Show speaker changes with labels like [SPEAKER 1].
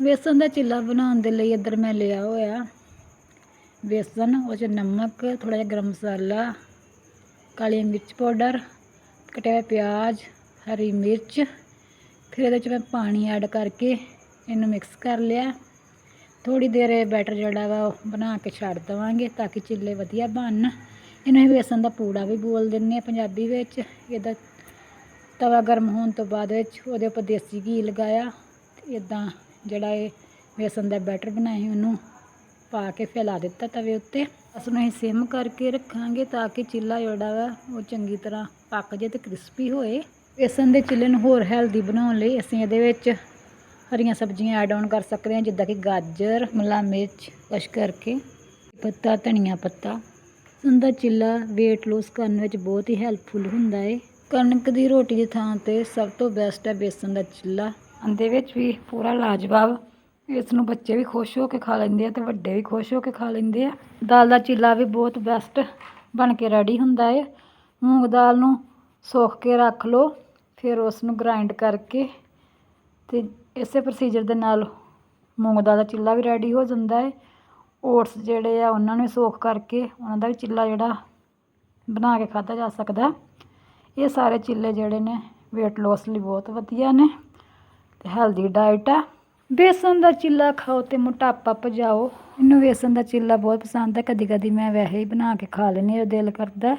[SPEAKER 1] ਵੇਸਣ ਦਾ ਚਿੱਲਾ ਬਣਾਉਣ ਦੇ ਲਈ ਇੱਧਰ ਮੈਂ ਲਿਆ ਹੋਇਆ ਵੇਸਣ, ਉਹ 'ਚ ਨਮਕ, ਥੋੜ੍ਹਾ ਜਿਹਾ ਗਰਮ ਮਸਾਲਾ, ਕਾਲੀ ਮਿਰਚ ਪਾਊਡਰ, ਕਟਿਆ ਹੋਇਆ ਪਿਆਜ਼, ਹਰੀ ਮਿਰਚ, ਫਿਰ ਇਹਦੇ 'ਚ ਮੈਂ ਪਾਣੀ ਐਡ ਕਰਕੇ ਇਹਨੂੰ ਮਿਕਸ ਕਰ ਲਿਆ। ਥੋੜੀ ਦੇਰ ਇਹ ਬੈਟਰ ਜਿਹੜਾ ਵਾ ਉਹ ਬਣਾ ਕੇ ਛੱਡ ਦੇਵਾਂਗੇ ਤਾਂ ਕਿ ਚਿੱਲੇ ਵਧੀਆ ਬਣਨ। ਇਹਨੂੰ ਅਸੀਂ ਵੇਸਣ ਦਾ ਪੂੜਾ ਵੀ ਬੋਲ ਦਿੰਦੇ ਆ ਪੰਜਾਬੀ ਵਿੱਚ। ਇਹਦਾ ਤਵਾ ਗਰਮ ਹੋਣ ਤੋਂ ਬਾਅਦ ਵਿੱਚ ਉਹਦੇ ਉੱਪਰ ਦੇਸੀ ਘੀ ਲਗਾਇਆ ਇਦਾਂ ਜਿਹੜਾ ਇਹ ਵੇਸਣ ਦਾ ਬੈਟਰ ਬਣਾਇਆ ਸੀ ਉਹਨੂੰ ਪਾ ਕੇ ਫੈਲਾ ਦਿੱਤਾ ਤਵੇ ਉੱਤੇ। ਉਸ ਨੂੰ ਅਸੀਂ ਸਿਮ ਕਰਕੇ ਰੱਖਾਂਗੇ ਤਾਂ ਕਿ ਚਿੱਲਾ ਜਿਹੜਾ ਵਾ ਉਹ ਚੰਗੀ ਤਰ੍ਹਾਂ ਪੱਕ ਜੇ ਤੇ ਕ੍ਰਿਸਪੀ ਹੋਏ। ਵੇਸਣ ਦੇ ਚਿੱਲੇ ਨੂੰ ਹੋਰ ਹੈਲਦੀ ਬਣਾਉਣ ਲਈ ਅਸੀਂ ਇਹਦੇ ਵਿੱਚ ਹਰੀਆਂ ਸਬਜ਼ੀਆਂ ਐਡ ਆਨ ਕਰ ਸਕਦੇ ਹਾਂ, ਜਿੱਦਾਂ ਕਿ ਗਾਜਰ, ਮਲਾ ਮਿਰਚ, ਕਸ਼ ਕਰਕੇ। ਪੱਤਾ, ਧਨੀਆ ਪੱਤਾ। ਸੰਦਾ ਚਿੱਲਾ weight loss ਕਰਨ ਵਿੱਚ ਬਹੁਤ ਹੀ ਹੈਲਪਫੁਲ ਹੁੰਦਾ ਹੈ ਕਣਕ ਦੀ ਰੋਟੀ ਦੀ ਥਾਂ ਤੇ ਸਭ ਤੋਂ ਬੈਸਟ ਹੈ ਬੇਸਣ ਦਾ ਚਿੱਲਾ। ਦੇ ਵਿੱਚ ਵੀ ਪੂਰਾ ਲਾਜਵਾਬ। ਇਸ ਨੂੰ ਬੱਚੇ ਵੀ ਖੁਸ਼ ਹੋ ਕੇ ਖਾ ਲੈਂਦੇ ਆ ਤੇ ਵੱਡੇ ਵੀ ਖੁਸ਼ ਹੋ ਕੇ ਖਾ ਲੈਂਦੇ ਆ। ਦਾਲ ਦਾ ਚਿੱਲਾ ਵੀ ਬਹੁਤ ਬੈਸਟ ਬਣ ਕੇ ਰੈਡੀ ਹੁੰਦਾ ਹੈ ਮੂੰਗ ਦਾਲ ਨੂੰ ਸੋਖ ਕੇ ਰੱਖ ਲਓ, ਫਿਰ ਉਸ ਨੂੰ ਗ੍ਰਾਈਂਡ ਕਰਕੇ ਤੇ ਇਸੇ ਪ੍ਰੋਸੀਜਰ ਦੇ ਨਾਲ ਮੂੰਗ ਦਾਲ ਦਾ ਚਿੱਲਾ ਵੀ ਰੈਡੀ ਹੋ ਜਾਂਦਾ ਹੈ ਓਟਸ ਜਿਹੜੇ ਆ ਉਹਨਾਂ ਨੂੰ ਸੋਖ ਕਰਕੇ ਉਹਨਾਂ ਦਾ ਵੀ ਚਿੱਲਾ ਜਿਹੜਾ ਬਣਾ ਕੇ ਖਾਧਾ ਜਾ ਸਕਦਾ। ਇਹ ਸਾਰੇ ਚਿੱਲੇ ਜਿਹੜੇ ਨੇ weight loss ਲਈ ਬਹੁਤ ਵਧੀਆ ਨੇ। ਤੇ ਹੈਲਦੀ ਡਾਈਟ ਆ। ਬੇਸਣ ਦਾ ਚਿੱਲਾ ਖਾਓ ਤੇ ਮੋਟਾਪਾ ਭਜਾਓ। ਮੈਨੂੰ ਬੇਸਣ ਦਾ ਚਿੱਲਾ ਬਹੁਤ ਪਸੰਦ ਹੈ ਕਦੀ ਕਦੀ ਮੈਂ ਵੈਸੇ ਹੀ ਬਣਾ ਕੇ ਖਾ ਲੈਂਦੀ ਹਾਂ ਦਿਲ ਕਰਦਾ।